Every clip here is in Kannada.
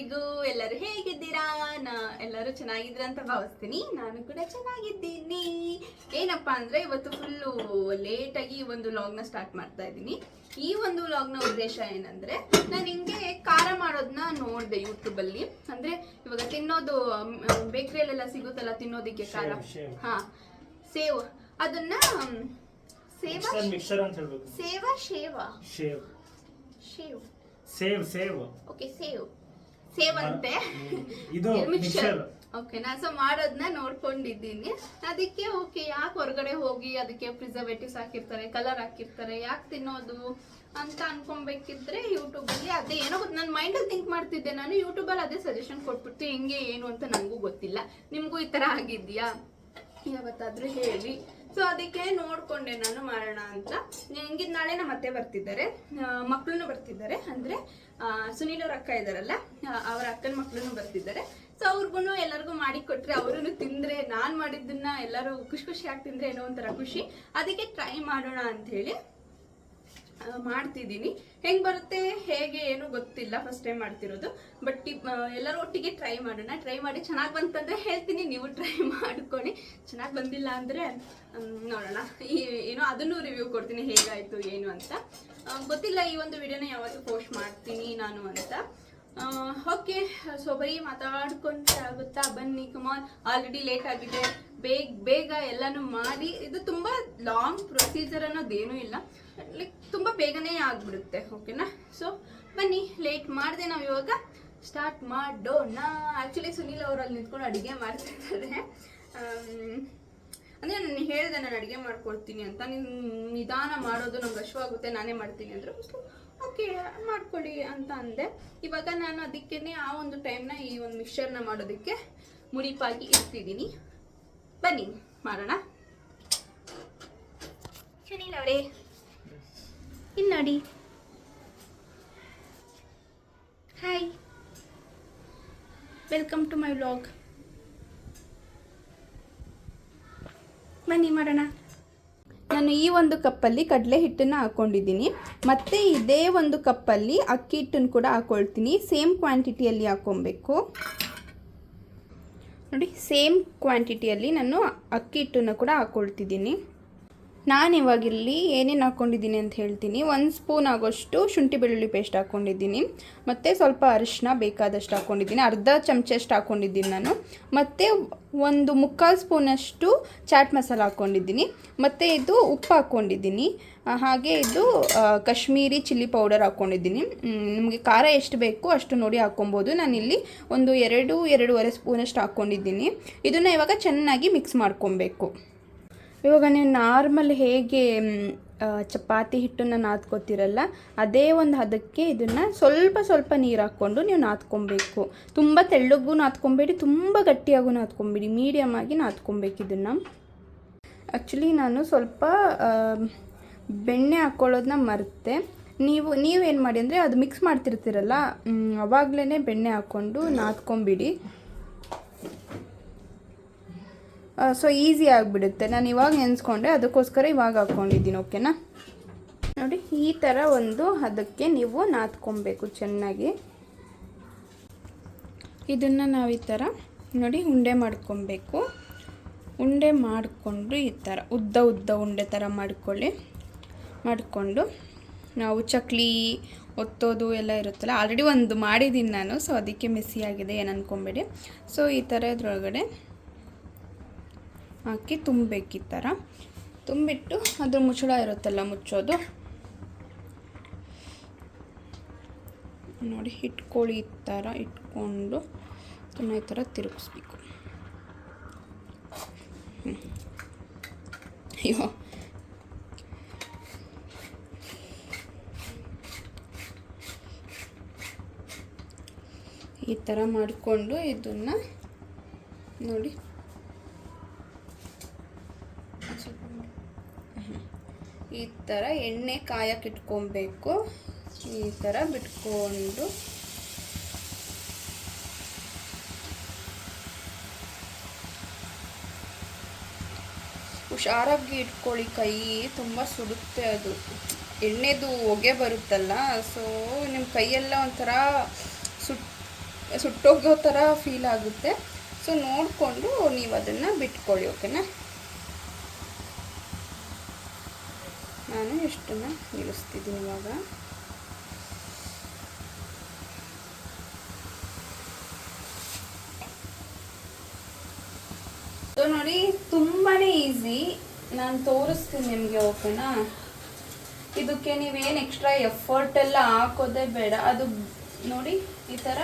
ಎಲ್ರಿಗೂ ಎಲ್ಲರೂ ಹೇಗಿದ್ದೀರಾ? ನಾ ಎಲ್ಲರೂ ಚೆನ್ನಾಗಿದ್ರ ಅಂತ ಭಾವಿಸ್ತೀನಿ. ನಾನು ಕೂಡ ಚೆನ್ನಾಗಿದ್ದೀನಿ. ಏನಪ್ಪಾ ಅಂದ್ರೆ ಇವತ್ತು ಫುಲ್ಲು ಲೇಟಾಗಿ ಒಂದು ನ ಸ್ಟಾರ್ಟ್ ಮಾಡ್ತಾ ಇದ್ದೀನಿ. ಈ ಒಂದು ಲಾಗ್ನ ಉದ್ದೇಶ ಏನಂದ್ರೆ ನಾನು ಹಿಂಗೆ ಖಾರ ಮಾಡೋದನ್ನ ನೋಡಿದೆ ಯೂಟ್ಯೂಬಲ್ಲಿ ಅಂದ್ರೆ ಇವಾಗ ತಿನ್ನೋದು ಬೇಕರಿಯಲ್ಲೆಲ್ಲ ಸಿಗುತ್ತಲ್ಲ ತಿನ್ನೋದಿಕ್ಕೆ ಖಾರ. ಹಾ ಸೇವ್ ಅದನ್ನ ಸೇವಾ ಸೇವಾ shave. Save save. Okay save. Save ಅಂತೆ. ಇದು ಮಿಕ್ಸರ್ ಓಕೆನಾ ಸೊ ಮಾಡೋದನ್ನ ನೋಡ್ಕೊಂಡಿದ್ದೀನಿ. ಅದಕ್ಕೆ ಓಕೆ ಯಾಕೆ ಹೊರಗಡೆ ಹೋಗಿ ಅದಕ್ಕೆ ಪ್ರಿಸರ್ವೇಟಿವ್ಸ್ ಹಾಕಿರ್ತಾರೆ ಕಲರ್ ಹಾಕಿರ್ತಾರೆ ಯಾಕೆ ತಿನ್ನೋದು ಅಂತ ಅನ್ಕೊಬೇಕಿದ್ರೆ ಯೂಟ್ಯೂಬಲ್ಲಿ ಅದೇ ಏನೋ ನನ್ನ ಮೈಂಡಲ್ಲಿ ಥಿಂಕ್ ಮಾಡ್ತಿದ್ದೆ. ನಾನು ಯೂಟ್ಯೂಬಲ್ಲಿ ಅದೇ ಸಜೆಷನ್ ಕೊಟ್ಬಿಟ್ಟು ಹೆಂಗೆ ಏನು ಅಂತ ನನಗೂ ಗೊತ್ತಿಲ್ಲ. ನಿಮಗೂ ಈ ಥರ ಆಗಿದೆಯಾ? ಯಾವತ್ತಾದ್ರೂ ಹೇಳಿ. ಸೊ ಅದಕ್ಕೆ ನೋಡ್ಕೊಂಡೆ ನಾನು ಮಾಡೋಣ ಅಂತ. ಹಿಂಗಿದ್ ನಾಳೆ ನಮ್ಮ ಅತ್ತೆ ಬರ್ತಿದ್ದಾರೆ. ಮಕ್ಕಳನ್ನು ಬರ್ತಿದ್ದಾರೆ. ಅಂದ್ರೆ ಸುನೀಲ್ ಅವ್ರ ಅಕ್ಕ ಇದ್ದಾರಲ್ಲ ಅವ್ರ ಅಕ್ಕನ ಮಕ್ಕಳನ್ನು ಬರ್ತಿದ್ದಾರೆ. ಸೊ ಅವ್ರಿಗೂ ಎಲ್ಲರಿಗೂ ಮಾಡಿ ಕೊಟ್ರೆ ಅವರನ್ನು ತಿಂದ್ರೆ, ನಾನ್ ಮಾಡಿದ್ದನ್ನ ಎಲ್ಲರೂ ಖುಷಿ ಖುಷಿಯಾಗಿ ತಿಂದ್ರೆ ಏನೋ ಒಂಥರ ಖುಷಿ. ಅದಕ್ಕೆ ಟ್ರೈ ಮಾಡೋಣ ಅಂತ ಹೇಳಿ ಮಾಡ್ತಿದ್ದೀನಿ. ಹೆಂಗೆ ಬರುತ್ತೆ, ಹೇಗೆ, ಏನು ಗೊತ್ತಿಲ್ಲ ಫಸ್ಟ್ ಟೈಮ್ ಮಾಡ್ತಿರೋದು. ಬಟ್ ಎಲ್ಲರೂ ಒಟ್ಟಿಗೆ ಟ್ರೈ ಮಾಡೋಣ. ಟ್ರೈ ಮಾಡಿ ಚೆನ್ನಾಗಿ ಬಂತಂದರೆ ಹೇಳ್ತೀನಿ, ನೀವು ಟ್ರೈ ಮಾಡ್ಕೊಳ್ಳಿ. ಚೆನ್ನಾಗಿ ಬಂದಿಲ್ಲ ಅಂದರೆ ನೋಡೋಣ. ಈ, ಏನೋ ಅದನ್ನು ರಿವ್ಯೂ ಕೊಡ್ತೀನಿ, ಹೇಗಾಯಿತು, ಏನು ಅಂತ. ಗೊತ್ತಿಲ್ಲ, ಈ ಒಂದು ವಿಡಿಯೋನ ಯಾವತ್ತೂ ಪೋಸ್ಟ್ ಮಾಡ್ತೀನಿ ನಾನು ಅಂತ. ಓಕೆ ಸೊ ಬರೀ ಮಾತಾಡ್ಕೊಂಡ್ರೆ ಆಗುತ್ತಾ? ಬನ್ನಿ ಕಮಾನ್ ಆಲ್ರೆಡಿ ಲೇಟ್ ಆಗಿದೆ. ಬೇಗ ಬೇಗ ಎಲ್ಲಾನು ಮಾಡಿ. ಇದು ತುಂಬಾ ಲಾಂಗ್ ಪ್ರೊಸೀಜರ್ ಅನ್ನೋದೇನೂ ಇಲ್ಲ. ಲೈಕ್ ತುಂಬಾ ಬೇಗನೆ ಆಗ್ಬಿಡುತ್ತೆ ಓಕೆನಾ ಸೊ ಬನ್ನಿ ಲೇಟ್ ಮಾಡಿದೆ ನಾವು ಇವಾಗ. ಸ್ಟಾರ್ಟ್ ಮಾಡೋಣ. ಆಕ್ಚುಲಿ ಸುನೀಲ್ ಅವರಲ್ಲಿ ನಿಂತ್ಕೊಂಡು ಅಡುಗೆ ಮಾಡ್ತಿದ್ದಾರೆ ಅಂದ್ರೆ ನಾನು ಹೇಳಿದೆ, ನಾನು ಅಡುಗೆ ಮಾಡ್ಕೊಡ್ತೀನಿ ಅಂತ. ನಿನ್ ನಿಧಾನ ಮಾಡೋದು ನಂಗೆ ಆಗುತ್ತೆ ನಾನೇ ಮಾಡ್ತೀನಿ ಅಂದ್ರೆ. ಓಕೆ, ಮಾಡ್ಕೊಳ್ಳಿ ಅಂತ ಅಂದೆ. ಇವಾಗ ನಾನು ಅದಕ್ಕೇನೆ ಆ ಒಂದು ಟೈಮ್ನ ಈ ಒಂದು ಮಿಕ್ಸರ್ನ ಮಾಡೋದಕ್ಕೆ ಮುಡಿಪಾಗಿ ಇಡ್ತಿದ್ದೀನಿ. ಬನ್ನಿ, ಮಾಡೋಣ. ಸುನೀಲ್ ಅವರೇ ಇನ್ನು ನೋಡಿ. Hi welcome to my vlog ಬನ್ನಿ, ಮಾಡೋಣ. ನಾನು ಈ ಒಂದು ಕಪ್ಪಲ್ಲಿ ಕಡಲೆ ಹಿಟ್ಟನ್ನು ಹಾಕ್ಕೊಂಡಿದ್ದೀನಿ. ಮತ್ತು ಇದೇ ಒಂದು ಕಪ್ಪಲ್ಲಿ ಅಕ್ಕಿ ಹಿಟ್ಟನ್ನು ಕೂಡ ಹಾಕ್ಕೊಳ್ತೀನಿ ಸೇಮ್ ಕ್ವಾಂಟಿಟಿಯಲ್ಲಿ ಹಾಕ್ಕೊಬೇಕು ನೋಡಿ, ಸೇಮ್ ಕ್ವಾಂಟಿಟಿಯಲ್ಲಿ ನಾನು ಅಕ್ಕಿ ಹಿಟ್ಟನ್ನು ಕೂಡ ಹಾಕ್ಕೊಳ್ತಿದ್ದೀನಿ ನಾನು ಇವಾಗಿಲ್ಲಿ ಏನೇನು ಹಾಕ್ಕೊಂಡಿದ್ದೀನಿ ಅಂತ ಹೇಳ್ತೀನಿ. ಒಂದು ಸ್ಪೂನ್ ಆಗೋಷ್ಟು ಶುಂಠಿ ಬೆಳ್ಳುಳ್ಳಿ ಪೇಸ್ಟ್ ಹಾಕ್ಕೊಂಡಿದ್ದೀನಿ ಮತ್ತು ಸ್ವಲ್ಪ ಅರಿಶಿನ ಬೇಕಾದಷ್ಟು ಹಾಕ್ಕೊಂಡಿದ್ದೀನಿ ಅರ್ಧ ಚಮಚಷ್ಟು ಹಾಕ್ಕೊಂಡಿದ್ದೀನಿ ನಾನು. ಮತ್ತು ಒಂದು ಮುಕ್ಕಾಲು ಸ್ಪೂನಷ್ಟು ಚಾಟ್ ಮಸಾಲ ಹಾಕ್ಕೊಂಡಿದ್ದೀನಿ ಮತ್ತು ಇದು ಉಪ್ಪು ಹಾಕ್ಕೊಂಡಿದ್ದೀನಿ ಹಾಗೆ ಇದು ಕಾಶ್ಮೀರಿ ಚಿಲ್ಲಿ ಪೌಡರ್ ಹಾಕ್ಕೊಂಡಿದ್ದೀನಿ ನಿಮಗೆ ಖಾರ ಎಷ್ಟು ಬೇಕು ಅಷ್ಟು ನೋಡಿ ಹಾಕ್ಕೊಬೋದು ನಾನಿಲ್ಲಿ ಒಂದು ಎರಡು, ಎರಡೂವರೆ ಸ್ಪೂನಷ್ಟು ಹಾಕ್ಕೊಂಡಿದ್ದೀನಿ ಇದನ್ನು ಇವಾಗ ಚೆನ್ನಾಗಿ ಮಿಕ್ಸ್ ಮಾಡ್ಕೊಬೇಕು. ಇವಾಗ ನೀವು ನಾರ್ಮಲ್ ಹೇಗೆ ಚಪಾತಿ ಹಿಟ್ಟನ್ನು ನಾದ್ಕೋತಿರಲ್ಲ, ಅದೇ ಒಂದು ಹದಕ್ಕೆ ಇದನ್ನು ಸ್ವಲ್ಪ ಸ್ವಲ್ಪ ನೀರು ಹಾಕ್ಕೊಂಡು ನೀವು ನಾದ್ಕೊಬೇಕು. ತುಂಬ ತೆಳ್ಳಗೂ ನಾದ್ಕೊಬೇಡಿ, ತುಂಬ ಗಟ್ಟಿಯಾಗೂ ನಾದ್ಕೊಬೇಡಿ ಮೀಡಿಯಮ್ ಆಗಿ ನಾದ್ಕೊಬೇಕು ಇದನ್ನು. ಆ್ಯಕ್ಚುಲಿ ನಾನು ಸ್ವಲ್ಪ ಬೆಣ್ಣೆ ಹಾಕ್ಕೊಳ್ಳೋದನ್ನ ಮರೆತೆ. ನೀವು, ನೀವೇನು ಮಾಡಿ ಅಂದರೆ ಅದು ಮಿಕ್ಸ್ ಮಾಡ್ತಿರ್ತೀರಲ್ಲ ಅವಾಗಲೇ ಬೆಣ್ಣೆ ಹಾಕ್ಕೊಂಡು ನಾದ್ಕೊಂಬಿಡಿ. ಸೊ ಈಸಿ ಆಗಿಬಿಡುತ್ತೆ. ನಾನು ಇವಾಗ ನೆನೆಸ್ಕೊಂಡೆ ಅದಕ್ಕೋಸ್ಕರ ಇವಾಗ ಹಾಕ್ಕೊಂಡಿದ್ದೀನಿ ಓಕೆನಾ ನೋಡಿ, ಈ ಥರ ಒಂದು ಅದಕ್ಕೆ ನೀವು ನಾದ್ಕೊಬೇಕು ಚೆನ್ನಾಗಿ. ಇದನ್ನು ನಾವು ಈ ಥರ ನೋಡಿ, ಉಂಡೆ ಮಾಡ್ಕೊಬೇಕು. ಉಂಡೆ ಮಾಡಿಕೊಂಡು ಈ ಥರ ಉದ್ದ ಉದ್ದ ಉಂಡೆ ಥರ ಮಾಡ್ಕೊಳ್ಳಿ. ಮಾಡಿಕೊಂಡು, ನಾವು ಚಕ್ಲಿ, ಒತ್ತೋದು ಎಲ್ಲ ಇರುತ್ತಲ್ಲ ಆಲ್ರೆಡಿ ಒಂದು ಮಾಡಿದ್ದೀನಿ ನಾನು ಸೊ ಅದಕ್ಕೆ ಮೆಸ್ಸಿ ಆಗಿದೆ, ಏನು ಅಂದ್ಕೊಬೇಡಿ ಸೊ ಈ ಥರ ಇದ್ರೊಳಗಡೆ ಹಾಕಿ ತುಂಬಬೇಕು ಈ ಥರ ತುಂಬಿಟ್ಟು ಅದ್ರ ಮುಚ್ಚಳ ಇರುತ್ತಲ್ಲ ಮುಚ್ಚೋದು. ನೋಡಿ ಇಟ್ಕೊಳ್ಳಿ ಈ ಥರ ಇಟ್ಕೊಂಡು ಅದನ್ನು ಈ ಥರ ತಿರುಗಿಸ್ಬೇಕು. ಅಯ್ಯೋ. ಈ ಥರ ಮಾಡಿಕೊಂಡು ಇದನ್ನು ನೋಡಿ ಈ ಥರ ಎಣ್ಣೆ ಕಾಯಕ್ಕೆ ಇಟ್ಕೊಬೇಕು. ಈ ಥರ ಬಿಟ್ಕೊಂಡು. ಹುಷಾರಾಗಿ ಇಟ್ಕೊಳ್ಳಿ ಕೈ, ತುಂಬ ಸುಡುತ್ತೆ ಅದು. ಎಣ್ಣೆದು ಹೊಗೆ ಬರುತ್ತಲ್ಲ ಸೊ ನಿಮ್ಮ ಕೈಯೆಲ್ಲ ಒಂಥರ ಸುಟ್, ಸುಟ್ಟೋಗೋ ಥರ ಫೀಲ್ ಆಗುತ್ತೆ. ಸೊ ನೋಡಿಕೊಂಡು ನೀವು ಅದನ್ನು ಬಿಟ್ಕೊಳ್ಳಿ ಓಕೆನಾ ನಾನು ಎಷ್ಟನ್ನು ನಿಲ್ಲಿಸ್ತಿದ್ದೀನಿ ಇವಾಗ. ಸೊ ನೋಡಿ ತುಂಬಾ ಈಸಿ. ನಾನು ತೋರಿಸ್ತೀನಿ ನಿಮಗೆ, ಓಕೆನಾ? ಇದಕ್ಕೆ ನೀವೇನು ಎಕ್ಸ್ಟ್ರಾ ಎಫರ್ಟ್ ಎಲ್ಲ ಹಾಕೋದೇ ಬೇಡ. ಅದು ನೋಡಿ, ಈ ಥರ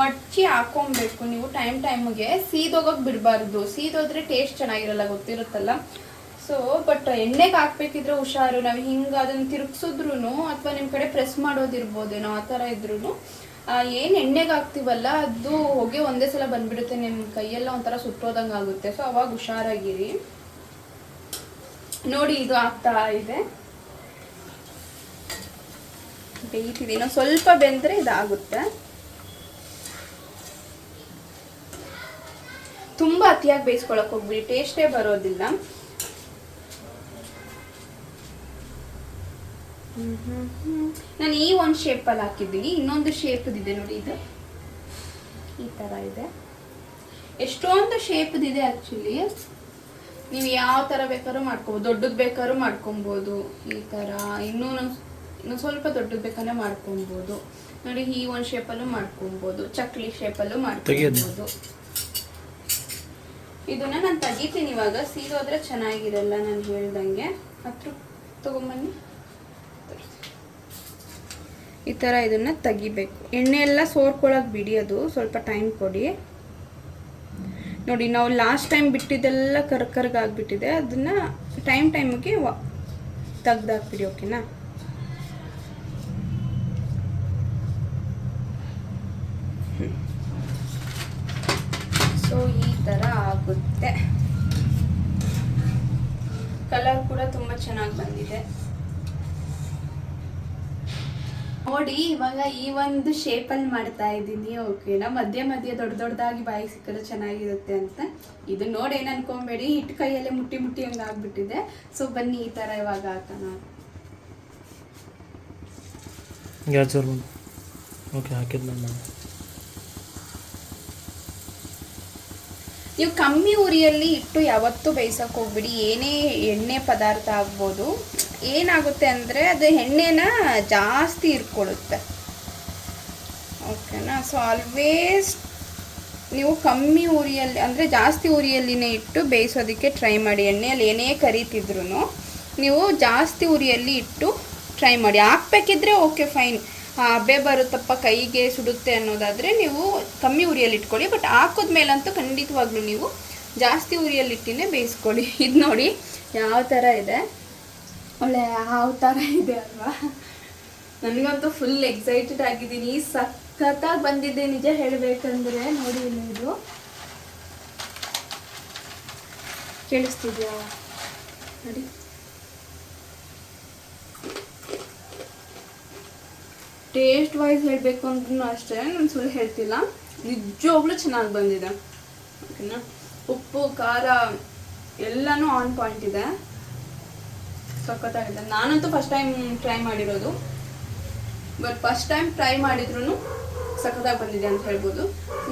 ಮಡ್ಚಿ ಹಾಕೊಬೇಕು ನೀವು ಟೈಮ್ ಟೈಮ್ಗೆ ಸೀದೋಗಕ್ಕೆ ಬಿಡಬಾರ್ದು. ಸೀದೋದ್ರೆ ಟೇಸ್ಟ್ ಚೆನ್ನಾಗಿರಲ್ಲ, ಗೊತ್ತಿರುತ್ತಲ್ಲ? ಸೊ ಬಟ್ ಎಣ್ಣೆಗೆ ಹಾಕ್ಬೇಕಿದ್ರೆ ಹುಷಾರು. ನಾವು ಹಿಂಗೆ ಅದನ್ನ ತಿರುಗಿಸಿದ್ರು ಅಥವಾ ನಿಮ್ಮ ಕಡೆ ಪ್ರೆಸ್ ಮಾಡೋದಿರ್ಬೋದೇನೋ ಆ ಥರ ಇದ್ರೂ ಏನು ಎಣ್ಣೆಗೆ ಹಾಕ್ತೀವಲ್ಲ ಅದು ಹೊಗೆ ಒಂದೇ ಸಲ ಬಂದ್ಬಿಡುತ್ತೆ ನಿಮ್ಮ ಕೈಯೆಲ್ಲ ಒಂಥರ ಸುಟ್ಟೋದಂಗೆ ಆಗುತ್ತೆ. ಸೊ ಅವಾಗ ಹುಷಾರಾಗಿರಿ. ನೋಡಿ ಇದು ಆಗ್ತಾ ಇದೆ. ಬೇಯ್ತಿದೆ. ಸ್ವಲ್ಪ ಬೆಂದರೆ ಇದಾಗುತ್ತೆ. ತುಂಬ ಅತಿಯಾಗಿ ಬೇಯಿಸ್ಕೊಳಕ್ಕೆ ಹೋಗ್ಬಿಡಿ. ಟೇಸ್ಟೇ ಬರೋದಿಲ್ಲ. ನಾನು ಈ ಒಂದು ಶೇಪಲ್ಲಿ ಹಾಕಿದ್ದೀನಿ ಇನ್ನೊಂದು ಶೇಪ್ದಿದೆ ನೋಡಿ ಇದು. ಈ ಥರ ಇದೆ. ಎಷ್ಟೊಂದು ಶೇಪ್ದಿದೆ ಆ್ಯಕ್ಚುಲಿ ನೀವು ಯಾವ ಥರ ಬೇಕಾದ್ರೂ ಮಾಡ್ಕೊಬೋದು ದೊಡ್ಡದು ಬೇಕಾದ್ರೂ ಮಾಡ್ಕೊಬೋದು. ಈ ಥರ ಇನ್ನೂ ನಾನು ಇನ್ನು ಸ್ವಲ್ಪ ದೊಡ್ಡದು ಬೇಕಾದ್ರೆ ಮಾಡ್ಕೊಬೋದು. ನೋಡಿ ಈ ಒಂದು ಶೇಪಲ್ಲೂ ಮಾಡ್ಕೊಬೋದು. ಚಕ್ಲಿ ಶೇಪಲ್ಲೂ ಮಾಡ್ಕೊಬೋದು. ಇದನ್ನ ನಾನು ತೆಗಿತೀನಿ ಇವಾಗ. ಸೀದೋದ್ರೆ ಚೆನ್ನಾಗಿರಲ್ಲ ನಾನು ಹೇಳ್ದಂಗೆ. ಹತ್ರ ತಗೊಂಬನ್ನಿ. ಈ ಥರ ಇದನ್ನು ತೆಗಿಬೇಕು. ಎಣ್ಣೆ ಎಲ್ಲ ಸೋರ್ಕೊಳ್ಳೋಕೆ ಬಿಡಿ ಅದು, ಸ್ವಲ್ಪ ಟೈಮ್ ಕೊಡಿ. ನೋಡಿ, ನಾವು ಲಾಸ್ಟ್ ಟೈಮ್ ಬಿಟ್ಟಿದ್ದೆಲ್ಲ ಕರ್ ಕರ್ಗಾಗ್ಬಿಟ್ಟಿದೆ ಅದನ್ನ ಟೈಮ್ ಟೈಮ್ಗೆ ತೆಗ್ದಾಕ್ಬಿಡಿ ಓಕೆನಾ ಸೊ ಈ ಥರ ಆಗುತ್ತೆ. ಕಲರ್ ಕೂಡ ತುಂಬ ಚೆನ್ನಾಗಿ ಬಂದಿದೆ. ನೋಡಿ ಇವಾಗ ಈ ಒಂದು ಶೇಪಲ್ಲಿ ಮಾಡ್ತಾ ಇದ್ದೀನಿ ಓಕೆನಾ ಮಧ್ಯ ಮಧ್ಯ ದೊಡ್ಡ ದೊಡ್ಡದಾಗಿ ಬಾಯಿ ಸಿಕ್ಕರೆ ಚೆನ್ನಾಗಿರುತ್ತೆ ಅಂತ. ಇದು ನೋಡಿ ಏನು ಅನ್ಕೊಂಬೇಡಿ ಹಿಟ್ಟು ಕೈಯಲ್ಲೇ ಮುಟ್ಟಿ ಮುಟ್ಟಿ ಹಂಗೆ ಆಗ್ಬಿಟ್ಟಿದೆ ಸೊ ಬನ್ನಿ ಈ ತರ ಇವಾಗ ಹಾಕೋಣ. ಗ್ಯಾಸ್ ಓಕೆ ಹಾಕಿದ್ಮೇಲೆ ಮಾಡಿ ನೀವು ಕಮ್ಮಿ ಉರಿಯಲ್ಲಿ ಇಟ್ಟು ಯಾವತ್ತೂ ಬೇಯಿಸಕ್ಕೆ ಹೋಗ್ಬಿಡಿ ಏನೇ ಎಣ್ಣೆ ಪದಾರ್ಥ ಆಗ್ಬೋದು. ಏನಾಗುತ್ತೆ ಅಂದರೆ ಅದು ಎಣ್ಣೆನ ಜಾಸ್ತಿ ಇರ್ಕೊಳ್ಳುತ್ತೆ. ಓಕೆನಾ ಸೊ ಆಲ್ವೇಸ್ ನೀವು ಕಮ್ಮಿ ಉರಿಯಲ್ಲಿ, ಅಂದರೆ ಜಾಸ್ತಿ ಉರಿಯಲ್ಲಿನೇ ಇಟ್ಟು ಬೇಯಿಸೋದಕ್ಕೆ ಟ್ರೈ ಮಾಡಿ. ಎಣ್ಣೆಯಲ್ಲಿ ಏನೇ ಕರಿತಿದ್ರು ನೀವು ಜಾಸ್ತಿ ಉರಿಯಲ್ಲಿ ಇಟ್ಟು ಟ್ರೈ ಮಾಡಿ. ಹಾಕ್ಬೇಕಿದ್ರೆ ಓಕೆ ಫೈನ್ ಹಬ್ಬೆ ಬರುತ್ತಪ್ಪ, ಕೈಗೆ ಸುಡುತ್ತೆ ಅನ್ನೋದಾದರೆ ನೀವು ಕಮ್ಮಿ ಉರಿಯಲ್ಲಿ ಇಟ್ಕೊಳ್ಳಿ. ಬಟ್ ಹಾಕಿದ್ಮೇಲಂತೂ ಖಂಡಿತವಾಗ್ಲೂ ನೀವು ಜಾಸ್ತಿ ಉರಿಯಲ್ಲಿ ಇಟ್ಟಿನೇ ಬೇಯಿಸ್ಕೊಳ್ಳಿ. ಇದು ನೋಡಿ, ಯಾವ ಥರ ಇದೆ. ಒಳ್ಳೆ ಯಾವ ಥರ ಇದೆ ಅಲ್ವಾ? ನನಗಂತೂ ಫುಲ್ ಎಕ್ಸೈಟೆಡ್ ಆಗಿದ್ದೀನಿ. ಸಖತ್ತಾಗಿ ಬಂದಿದ್ದೆ ನಿಜ ಹೇಳಬೇಕಂದ್ರೆ. ನೋಡಿ ಇದು ಕೇಳಿಸ್ತಿದ್ಯಾ? ನೋಡಿ. ಟೇಸ್ಟ್ ವೈಸ್ ಹೇಳಬೇಕು ಅಂದ್ರೂ ಅಷ್ಟೇ, ನಾನು ಸುಳ್ಳು ಹೇಳ್ತಿಲ್ಲ. ನಿಜವಾಗ್ಲೂ ಚೆನ್ನಾಗಿ ಬಂದಿದೆ. ಓಕೆನಾ ಉಪ್ಪು, ಖಾರ ಎಲ್ಲನೂ ಆನ್ ಪಾಯಿಂಟ್ ಇದೆ. ಸಖತ್ತಾಗಿದೆ. ನಾನಂತೂ ಫಸ್ಟ್ ಟೈಮ್ ಟ್ರೈ ಮಾಡಿರೋದು. ಬಟ್ ಫಸ್ಟ್ ಟೈಮ್ ಟ್ರೈ ಮಾಡಿದ್ರು ಸಖತ್ತಾಗಿ ಬಂದಿದೆ ಅಂತ ಹೇಳ್ಬೋದು.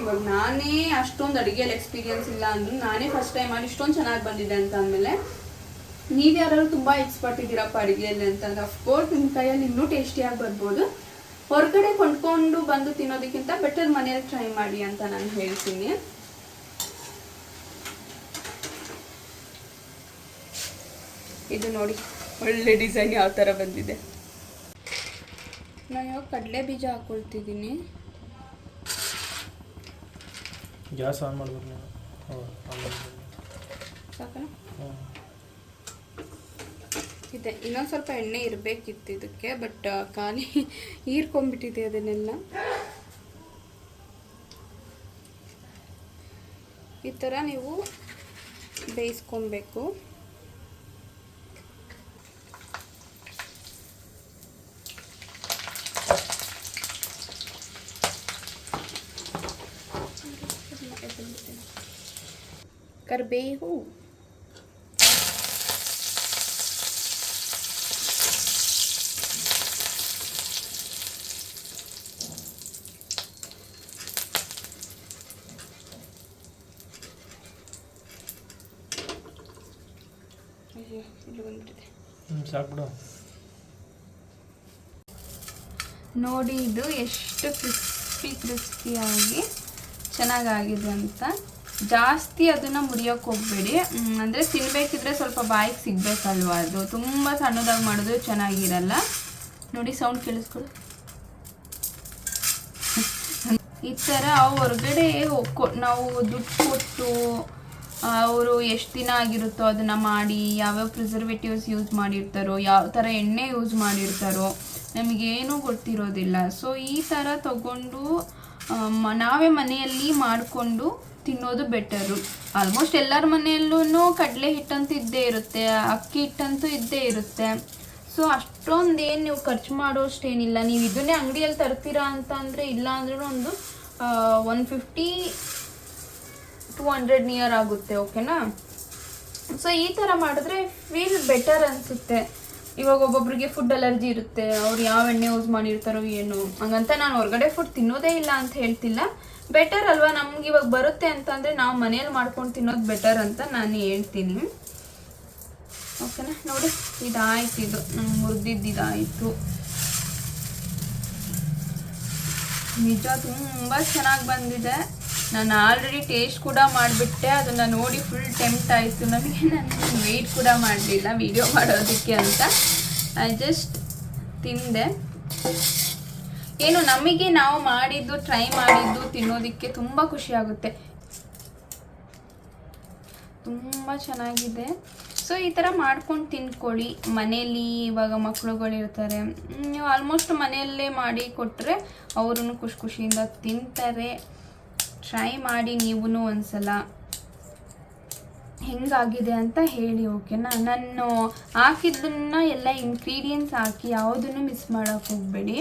ಇವಾಗ ನಾನೇ ಅಷ್ಟೊಂದು ಅಡುಗೆಯಲ್ಲಿ ಎಕ್ಸ್ಪೀರಿಯನ್ಸ್ ಇಲ್ಲ ಅಂದ್ರೂ ನಾನೇ ಫಸ್ಟ್ ಟೈಮ್ ಮಾಡಿ ಇಷ್ಟೊಂದು ಚೆನ್ನಾಗಿ ಬಂದಿದೆ ಅಂತ ಅಂದಮೇಲೆ ನೀವು ಯಾರು ತುಂಬ ಎಕ್ಸ್ಪರ್ಟ್ ಇದ್ದೀರಪ್ಪ ಅಡುಗೆಯಲ್ಲಿ ಅಂತಂದ್ರೆ ಅಫ್ಕೋರ್ಸ್ ನಿಮ್ಮ ಕೈಯಲ್ಲಿ ಇನ್ನೂ ಟೇಸ್ಟಿಯಾಗಿ ಬರ್ಬೋದು. ಹೊರಗಡೆ ಕೊಂಡ್ಕೊಂಡು ಬಂದು ತಿನ್ನೋದಕ್ಕಿಂತ ಬೆಟರ್ ಮನೇಲಿ ಟ್ರೈ ಮಾಡಿ ಅಂತ ನಾನು ಹೇಳ್ತೀನಿ. ಇದು ನೋಡಿ. ಒಳ್ಳೆ ಡಿಸೈನ್ ಯಾವ ಥರ ಬಂದಿದೆ? ನಾನು ಇವಾಗ ಕಡಲೆ ಬೀಜ ಹಾಕೊಳ್ತಿದ್ದೀನಿ. ಗ್ಯಾಸ್ ಆನ್ ಮಾಡ್ಬೇಕು ನೀವು. ಇದೆ ಇನ್ನೊಂದು ಸ್ವಲ್ಪ ಎಣ್ಣೆ ಇರಬೇಕಿತ್ತು ಇದಕ್ಕೆ ಬಟ್ ಖಾಲಿ ಹೀರ್ಕೊಂಡ್ಬಿಟ್ಟಿದೆ ಅದನ್ನೆಲ್ಲ. ಈ ಥರ ನೀವು ಬೇಯಿಸ್ಕೊಬೇಕು कर ನೋಡಿ ಇದು ಎಷ್ಟು ಕ್ರಿಸ್ಪಿ ಕ್ರಿಸ್ಪಿಯಾಗಿ ಚೆನ್ನಾಗಾಗಿದೆ ಅಂತ. ಜಾಸ್ತಿ ಅದನ್ನು ಮುರಿಯೋಕೆ ಹೋಗ್ಬೇಡಿ. ಅಂದರೆ ತಿನ್ಬೇಕಿದ್ರೆ ಸ್ವಲ್ಪ ಬಾಯಿಗೆ ಸಿಗ್ಬೇಕಲ್ವಾ ಅದು. ತುಂಬ ಸಣ್ಣದಾಗಿ ಮಾಡಿದ್ರೆ ಚೆನ್ನಾಗಿರಲ್ಲ. ನೋಡಿ ಸೌಂಡ್ ಕೇಳಿಸ್ಕೊಳ್ಳಿ ಈ ಥರ ಹೊರಗಡೆ ನಾವು ದುಡ್ಡು ಕೊಟ್ಟು ಅವರು ಎಷ್ಟು ದಿನ ಆಗಿರುತ್ತೋ ಅದನ್ನು ಮಾಡಿ, ಯಾವ್ಯಾವ ಪ್ರಿಸರ್ವೇಟಿವ್ಸ್ ಯೂಸ್ ಮಾಡಿರ್ತಾರೋ, ಯಾವ ಥರ ಎಣ್ಣೆ ಯೂಸ್ ಮಾಡಿರ್ತಾರೋ, ನಮಗೇನೂ ಗೊತ್ತಿರೋದಿಲ್ಲ. ಸೊ, ಈ ಥರ ತಗೊಂಡು ನಾವೇ ಮನೆಯಲ್ಲಿ ಮಾಡಿಕೊಂಡು ತಿನ್ನೋದು ಬೆಟರು ಆಲ್ಮೋಸ್ಟ್ ಎಲ್ಲರ ಮನೆಯಲ್ಲೂ ಕಡಲೆ ಹಿಟ್ಟಂತೂ ಇದ್ದೇ ಇರುತ್ತೆ, ಅಕ್ಕಿ ಹಿಟ್ಟಂತೂ ಇದ್ದೇ ಇರುತ್ತೆ. ಸೊ ಅಷ್ಟೊಂದೇನು ನೀವು ಖರ್ಚು ಮಾಡೋಷ್ಟೇನಿಲ್ಲ. ನೀವು ಇದನ್ನೇ ಅಂಗಡಿಯಲ್ಲಿ ತರ್ತೀರಾ ಅಂತ ಅಂದರೆ ಇಲ್ಲ ಅಂದ್ರೂ ಒಂದು one fifty two hundred near ಆಗುತ್ತೆ ಓಕೆನಾ ಸೊ ಈ ಥರ ಮಾಡಿದ್ರೆ ಫೀಲ್ ಬೆಟರ್ ಅನಿಸುತ್ತೆ. ಇವಾಗ ಒಬ್ಬೊಬ್ರಿಗೆ ಫುಡ್ ಅಲರ್ಜಿ ಇರುತ್ತೆ, ಅವ್ರು ಯಾವ ಎಣ್ಣೆ ಯೂಸ್ ಮಾಡಿರ್ತಾರೋ ಏನು. ಹಂಗಂತ ನಾನು ಹೊರಗಡೆ ಫುಡ್ ತಿನ್ನೋದೇ ಇಲ್ಲ ಅಂತ ಹೇಳ್ತಿಲ್ಲ. ಬೆಟರ್ ಅಲ್ವಾ? ನಮ್ಗೆ ಇವಾಗ ಬರುತ್ತೆ ಅಂತಂದರೆ ನಾವು ಮನೇಲಿ ಮಾಡ್ಕೊಂಡು ತಿನ್ನೋದು ಬೆಟರ್ ಅಂತ ನಾನು ಹೇಳ್ತೀನಿ. ಓಕೆನಾ ನೋಡಿ. ಇದಾಯ್ತು ಇದು. ನಂಗೆ ಮುರಿದಿದ್ದು ಇದಾಯಿತು. ನಿಜ ತುಂಬ ಚೆನ್ನಾಗಿ ಬಂದಿದೆ. ನಾನು ಆಲ್ರೆಡಿ ಟೇಸ್ಟ್ ಕೂಡ ಮಾಡಿಬಿಟ್ಟೆ. ಅದನ್ನು ನೋಡಿ ಫುಲ್ ಟೆಂಪ್ಟ್ ಆಯಿತು. ನನಗೆ ನಾನು ವೆಯ್ಟ್ ಕೂಡ ಮಾಡಲಿಲ್ಲ. ವಿಡಿಯೋ ಮಾಡೋದಕ್ಕೆ ಅಂತ. ಐ ಜಸ್ಟ್ ತಿಂದೆ. ಏನು ನಮಗೆ ನಾವು ಮಾಡಿದ್ದು ಟ್ರೈ ಮಾಡಿದ್ದು ತಿನ್ನೋದಕ್ಕೆ ತುಂಬ ಖುಷಿ ಆಗುತ್ತೆ ತುಂಬ ಚೆನ್ನಾಗಿದೆ. ಸೊ ಈ ಥರ ಮಾಡ್ಕೊಂಡು ತಿನ್ಕೊಳ್ಳಿ ಮನೇಲಿ ಇವಾಗ ಮಕ್ಕಳುಗಳಿರ್ತಾರೆ ನೀವು ಆಲ್ಮೋಸ್ಟ್ ಮನೆಯಲ್ಲೇ ಮಾಡಿ ಕೊಟ್ಟರೆ ಅವರು ಖುಷಿ ಖುಷಿಯಿಂದ ತಿಂತಾರೆ. ಟ್ರೈ ಮಾಡಿ ನೀವೂ ಒಂದ್ಸಲ. ಹೆಂಗಾಗಿದೆ ಅಂತ ಹೇಳಿ ಓಕೆನಾ ನಾನು ಹಾಕಿದ್ದನ್ನ ಎಲ್ಲ ಇಂಗ್ರೀಡಿಯೆಂಟ್ಸ್ ಹಾಕಿ ಯಾವುದನ್ನು ಮಿಸ್ ಮಾಡೋಕ್ಕೆ ಹೋಗಬೇಡಿ.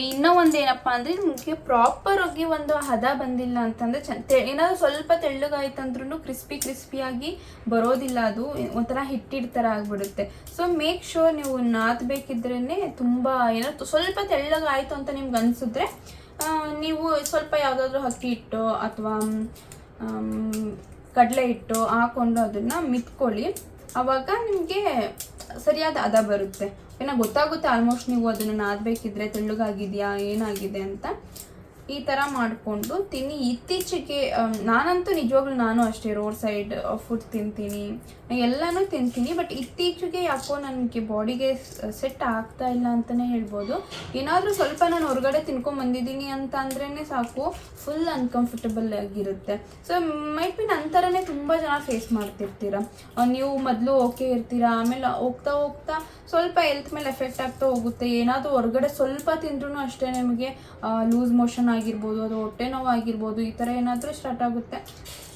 ಇನ್ನೂ ಒಂದು ಏನಪ್ಪ ಅಂದರೆ ನಿಮಗೆ ಪ್ರಾಪರ್ ಆಗಿ ಒಂದು ಹದ ಬಂದಿಲ್ಲ ಅಂತಂದರೆ ಚ ಏನಾದರೂ ಸ್ವಲ್ಪ ತೆಳ್ಳಗಾಯ್ತಂದ್ರೂ ಕ್ರಿಸ್ಪಿ ಕ್ರಿಸ್ಪಿಯಾಗಿ ಬರೋದಿಲ್ಲ ಅದು. ಒಂಥರ ಹಿಟ್ಟಿಡ್ ಥರ ಆಗಿಬಿಡುತ್ತೆ. ಸೊ ಮೇಕ್ ಶೋರ್ ನೀವು ನಾದಬೇಕಿದ್ರೇ ತುಂಬ ಏನೋ ಸ್ವಲ್ಪ ತೆಳ್ಳಗಾಯಿತು ಅಂತ ನಿಮ್ಗೆ ಅನಿಸಿದ್ರೆ ನೀವು ಸ್ವಲ್ಪ ಯಾವುದಾದ್ರೂ ಅಕ್ಕಿ ಹಿಟ್ಟು ಅಥವಾ ಕಡಲೆ ಹಿಟ್ಟು ಹಾಕೊಂಡು ಅದನ್ನು ಮಿತ್ಕೊಳ್ಳಿ. ಆವಾಗ ನಿಮಗೆ ಸರಿಯಾದ ಹದ ಬರುತ್ತೆ. ಏನೋ ಗೊತ್ತಾಗುತ್ತೆ ಆಲ್ಮೋಸ್ಟ್ ನೀವು ಅದನ್ನು ನಾದಬೇಕಿದ್ರೆ ತೆಳ್ಳಗಾಗಿದೆಯಾ ಏನಾಗಿದೆ ಅಂತ. ಈ ಥರ ಮಾಡಿಕೊಂಡು ತಿನ್ನಿ. ಇತ್ತೀಚೆಗೆ ನಾನಂತೂ ನಿಜವಾಗ್ಲೂ ನಾನು ಅಷ್ಟೇ ರೋಡ್ ಸೈಡ್ ಫುಡ್ ತಿಂತೀನಿ. ಎಲ್ಲನೂ ತಿಂತೀನಿ ಬಟ್ ಇತ್ತೀಚೆಗೆ ಯಾಕೋ ನನಗೆ ಬಾಡಿಗೆ ಸೆಟ್ ಆಗ್ತಾ ಇಲ್ಲ ಅಂತಲೇ ಹೇಳ್ಬೋದು. ಏನಾದರೂ ಸ್ವಲ್ಪ ನಾನು ಹೊರಗಡೆ ತಿನ್ಕೊಂಬಂದಿದ್ದೀನಿ ಅಂತ ಅಂದ್ರೇ ಸಾಕು ಫುಲ್ ಅನ್ಕಂಫರ್ಟಬಲ್ ಆಗಿರುತ್ತೆ. ಸೊ ಮೈಟ್ ಬಿ ಥರನೇ ತುಂಬ ಜನ ಫೇಸ್ ಮಾಡ್ತಿರ್ತೀರ. ನೀವು ಮೊದಲು ಓಕೆ ಇರ್ತೀರಾ, ಆಮೇಲೆ ಹೋಗ್ತಾ ಹೋಗ್ತಾ ಸ್ವಲ್ಪ ಹೆಲ್ತ್ ಮೇಲೆ ಎಫೆಕ್ಟ್ ಆಗ್ತಾ ಹೋಗುತ್ತೆ. ಏನಾದರೂ ಹೊರಗಡೆ ಸ್ವಲ್ಪ ತಿಂದ್ರೂ ಅಷ್ಟೇ ನಿಮಗೆ ಲೂಸ್ ಮೋಷನ್ ಆಗಿರ್ಬೋದು, ಅದು ಹೊಟ್ಟೆ ನೋವು ಆಗಿರ್ಬೋದು ಈ ಥರ ಏನಾದರೂ ಸ್ಟಾರ್ಟ್ ಆಗುತ್ತೆ.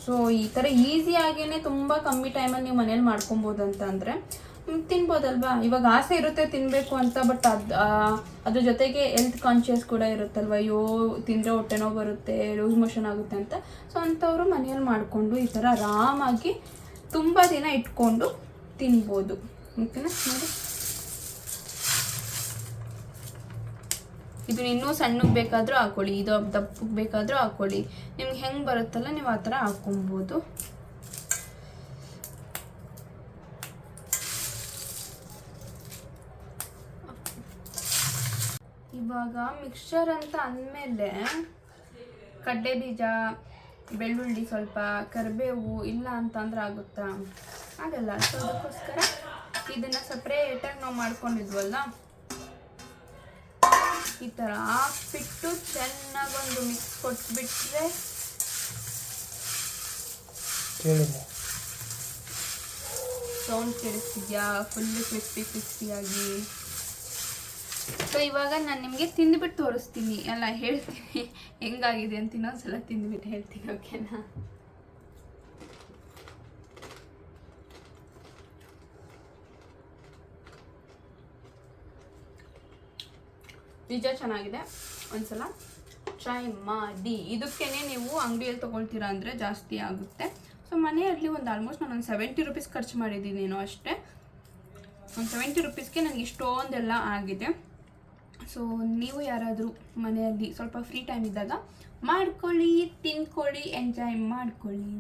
ಸೊ ಈ ಥರ ಈಸಿಯಾಗೇ ತುಂಬ ಕಮ್ಮಿ ಟೈಮಲ್ಲಿ ನೀವು ಮನೇಲಿ ಮಾಡ್ಕೊಬೋದು ಅಂತ ಅಂದರೆ ತಿನ್ಬೋದಲ್ವಾ? ಇವಾಗ ಆಸೆ ಇರುತ್ತೆ ತಿನ್ನಬೇಕು ಅಂತ ಬಟ್ ಅದು ಅದ್ರ ಜೊತೆಗೆ ಹೆಲ್ತ್ ಕಾನ್ಷಿಯಸ್ ಕೂಡ ಇರುತ್ತಲ್ವ? ಅಯ್ಯೋ, ತಿಂದರೆ ಹೊಟ್ಟೆ ನೋವು ಬರುತ್ತೆ ಲೂಸ್ ಮೋಷನ್ ಆಗುತ್ತೆ ಅಂತ. ಸೊ ಅಂಥವರು ಮನೆಯಲ್ಲಿ ಮಾಡಿಕೊಂಡು ಈ ಥರ ಆರಾಮಾಗಿ ತುಂಬ ದಿನ ಇಟ್ಕೊಂಡು ತಿನ್ಬೋದು. ಓಕೆನಾ ನೋಡಿ. ಇದು ಇನ್ನೂ ಸಣ್ಣಗೆ ಬೇಕಾದರೂ ಹಾಕೊಳ್ಳಿ, ಇದು ದಪ್ಪಗೆ ಬೇಕಾದರೂ ಹಾಕೊಳ್ಳಿ. ನಿಮ್ಗೆ ಹೆಂಗೆ ಬರುತ್ತಲ್ಲ ನೀವು ಆ ಥರ ಹಾಕ್ಕೊಬೋದು. ಇವಾಗ ಮಿಕ್ಸ್ಚರ್ ಅಂತ ಅಂದಮೇಲೆ ಕಡ್ಡೆ ಬೀಜ, ಬೆಳ್ಳುಳ್ಳಿ ಸ್ವಲ್ಪ, ಕರಿಬೇವು ಇಲ್ಲ ಅಂತಂದ್ರೆ ಆಗುತ್ತಾ? ಆಗಲ್ಲ ಸೊ ಅದಕ್ಕೋಸ್ಕರ ಇದನ್ನು ಸಪ್ರೇಟಾಗಿ ನಾವು ಮಾಡ್ಕೊಂಡಿದ್ವಲ್ಲ? ಈ ಥರ ಹಾಕ್ಬಿಟ್ಟು ಚೆನ್ನಾಗೊಂದು ಮಿಕ್ಸ್ ಕೊಟ್ಬಿಟ್ರೆ ಸೌಂಡ್ ಕೇಳಿಸ್ತಿದ್ಯಾ? ಫುಲ್ಲು ಕ್ರಿಸ್ಪಿ ಕ್ರಿಸ್ಪಿಯಾಗಿ ಸೊ ಇವಾಗ ನಾನು ನಿಮಗೆ ತಿಂದುಬಿಟ್ಟು ತೋರಿಸ್ತೀನಿ. ಅಲ್ಲ ಹೇಳ್ತೀನಿ. ಹೆಂಗಾಗಿದೆ ಅಂತ ಇನ್ನೊಂದ್ಸಲ ತಿಂದುಬಿಟ್ಟು ಹೇಳ್ತೀನಿ ಓಕೆನಾ ನಿಜ ಚೆನ್ನಾಗಿದೆ. ಒಂದ್ಸಲ ಟ್ರೈ ಮಾಡಿ. ಇದಕ್ಕೇನೆ ನೀವು ಅಂಗಡಿಯಲ್ಲಿ ತೊಗೊಳ್ತೀರಾ ಅಂದರೆ ಜಾಸ್ತಿ ಆಗುತ್ತೆ. ಸೊ ಮನೆಯಲ್ಲಿ ಒಂದು ಆಲ್ಮೋಸ್ಟ್ ನಾನು ಒಂದು ಸೆವೆಂಟಿ ರುಪೀಸ್ ಖರ್ಚು ಮಾಡಿದ್ದೀನೇನೋ ಅಷ್ಟೇ. ಒಂದು ಸೆವೆಂಟಿ ರುಪೀಸ್ಗೆ ನನಗೆ ಇಷ್ಟೊಂದೆಲ್ಲ ಆಗಿದೆ. ಸೊ ನೀವು ಯಾರಾದರೂ ಮನೆಯಲ್ಲಿ ಸ್ವಲ್ಪ ಫ್ರೀ ಟೈಮ್ ಇದ್ದಾಗ ಮಾಡ್ಕೊಳ್ಳಿ, ತಿನ್ಕೊಳ್ಳಿ ಎಂಜಾಯ್ ಮಾಡ್ಕೊಳ್ಳಿ